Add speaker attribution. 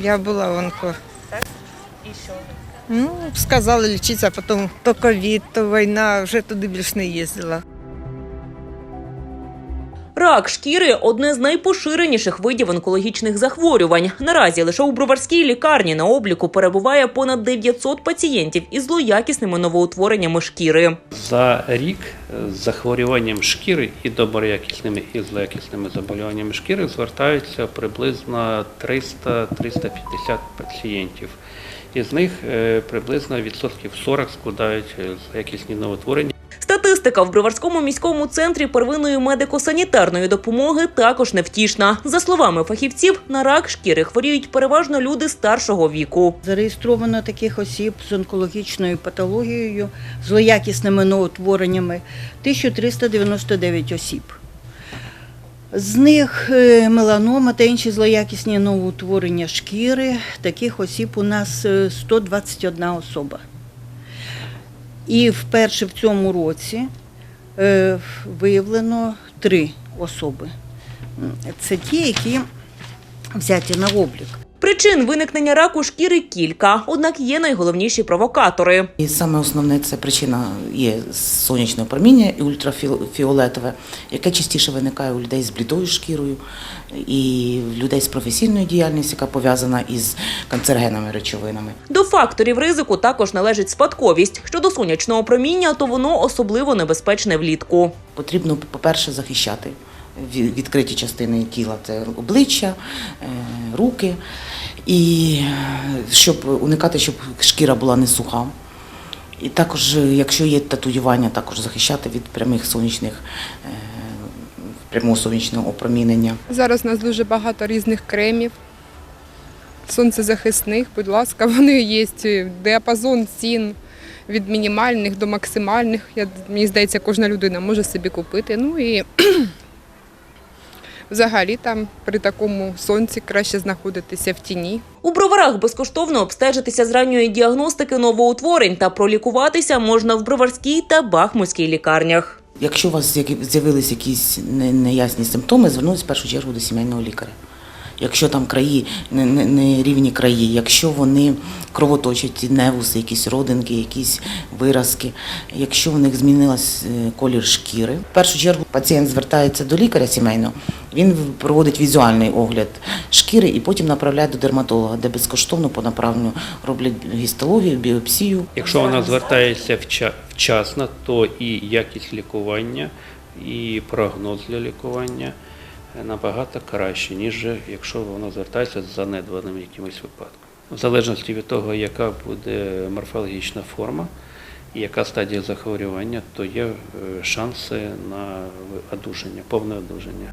Speaker 1: Я була в онко.
Speaker 2: Так? І що?
Speaker 1: Ну, сказали лічитися, а потім то ковід, то війна, вже туди більше не їздила.
Speaker 2: Рак шкіри одне з найпоширеніших видів онкологічних захворювань. Наразі лише у броварській лікарні на обліку перебуває понад 900 пацієнтів із злоякісними новоутвореннями шкіри.
Speaker 3: За рік з захворюванням шкіри і доброякісними і злоякісними заболіваннями шкіри звертаються приблизно 300-350 пацієнтів. Із них е, приблизно відсотків 40 складають е, злоякісні новотворення.
Speaker 2: Статистика в Броварському міському центрі первинної медико-санітарної допомоги також невтішна. За словами фахівців, на рак шкіри хворіють переважно люди старшого віку.
Speaker 4: Зареєстровано таких осіб з онкологічною патологією, злоякісними новотвореннями 1399 осіб. З них е, меланома та інші злоякісні новоутворення шкіри. Таких осіб у нас е, 121 особа. І вперше в цьому році е, виявлено три особи. Це ті, які взяті на облік.
Speaker 2: Причин виникнення раку шкіри кілька, однак є найголовніші провокатори.
Speaker 5: І саме основне це причина є сонячне проміння і ультрафіолетове, яке частіше виникає у людей з блідою шкірою і в людей з професійною діяльністю, яка пов'язана із канцерогенними речовинами.
Speaker 2: До факторів ризику також належить спадковість. Щодо сонячного проміння, то воно особливо небезпечне влітку.
Speaker 5: Потрібно, по-перше, захищати ві- відкриті частини тіла це обличчя, е, руки, і е, щоб уникати, щоб шкіра була не суха. І також, е, якщо є татуювання, також захищати від прямих сонячних прямого сонячного опромінення.
Speaker 6: Зараз у нас дуже багато різних кремів, сонцезахисних, будь ласка, вони є. Діапазон цін від мінімальних до максимальних. Мені здається, кожна людина може собі купити. Ну і взагалі там при такому сонці краще знаходитися в тіні.
Speaker 2: У броварах безкоштовно обстежитися з ранньої діагностики новоутворень та пролікуватися можна в броварській та бахмутській лікарнях.
Speaker 5: Якщо у вас які- з'явились якісь неясні симптоми, звернутися в першу чергу до сімейного лікаря. Якщо там краї, не, не, не рівні краї, якщо вони кровоточать, невуси, якісь родинки, якісь виразки, якщо в них змінилась е, колір шкіри. В першу чергу пацієнт звертається до лікаря сімейного, він проводить візуальний огляд шкіри і потім направляє до дерматолога, де безкоштовно по направленню роблять гістологію, біопсію.
Speaker 3: Якщо вона звертається вча- вчасно, то і якість лікування, і прогноз для лікування набагато краще, ніж якщо вона звертається з занедбаним якимось випадком. В залежності від того, яка буде морфологічна форма яка стадія захворювання, то є е, шанси на одужання, повне одужання.